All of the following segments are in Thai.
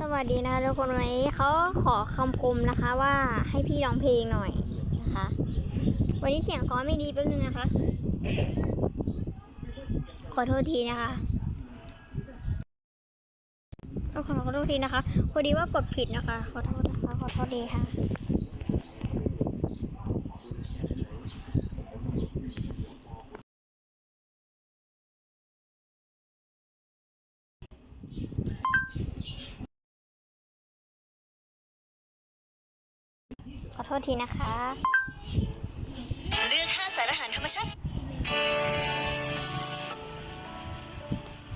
สวัสดีนะคะทุกคนวันนี้เขาขอคำคมนะคะว่าให้พี่ร้องเพลงหน่อยนะคะ วันนี้เสียงเขาไม่ดีแป๊บนึงนะคะ ขอโทษทีนะคะต้องขอโทษทีนะคะพอดีว่ากดผิดนะคะ ขอโทษนะคะขอโทษดีค่ะ ขอโทษทีนะคะ เลือกห้าสารอาหารธรรมชาติ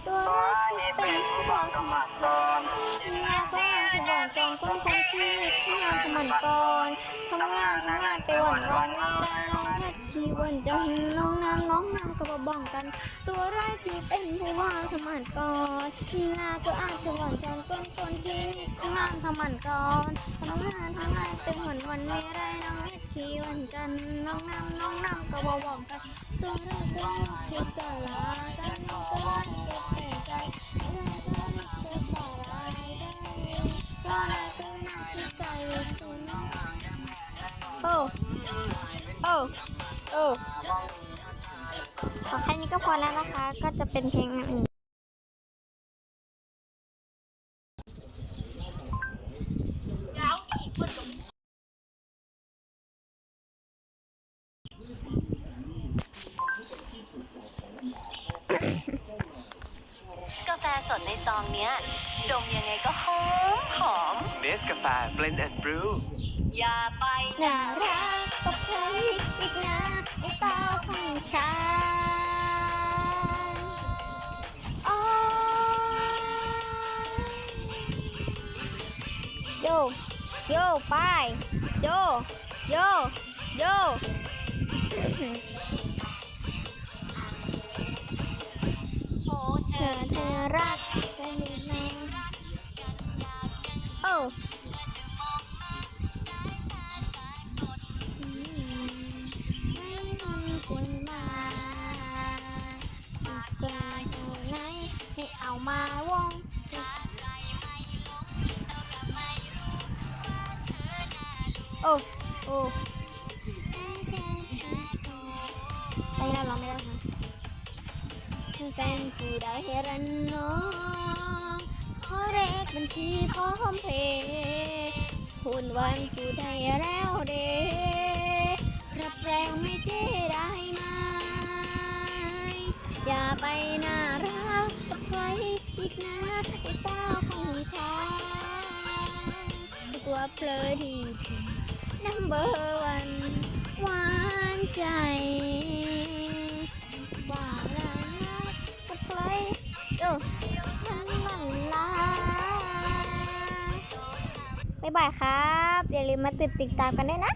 ตัวรักที่เป็นผู้บอกกำมัดกรที่รักแรกผู้บอกจองก้นคนชีวิตทำงานทำมันก่อนทำงานทำงานไปวันวันไม่ได้น้องแค่ชีวันจนน้องน้ำน้องน้ำก็มาบ้องกัน ตัวร้ายที่เป็นผู้ว่าทำมันก่อนที่ลาก็อาจจะหวังจองก้นคนชีวิตทำงานทำมันก่อนทำงานทำงานเป็นวันวัน ไม่ได้น้องแค่ชีวันจันน้องน้ำน้องน้ำก็บองกันตัวร้ายก็คิดจะลากันน้องก็ร้ายก็เป็นใจโอ้โอ้โอ้ขอแค่นี้ก็พอแล้วนะคะ ก็จะเป็นเพลงอื่น กาแฟสดในซองเนี้ย ดมยังไงก็หอมหอม เนสกาแฟเบลนด์แอนด์บรูอย่าไปน่ารักกับใครอีกนะไอ้เต้าของฉันโอ้โยโยไปโยโยโย โอ้โอ้ไปแล้วเราไม่ได้ค่ะแฟนผู้ใดรันน้องขอเลขบัญชีพร้อมเพย์คุณวันผู้ใดแล้วเดรับแรงไม่เจ๊ได้ไหมอย่าไปน่ารักกับใครอีกนะไอ้เต้าของฉันตัวเพลอที่ number one หวานใจว่ารักกับใครโอ้ฉันมันลาบ๊ายบายครับ อย่าลืมมาติดติดตามกันด้วยนะ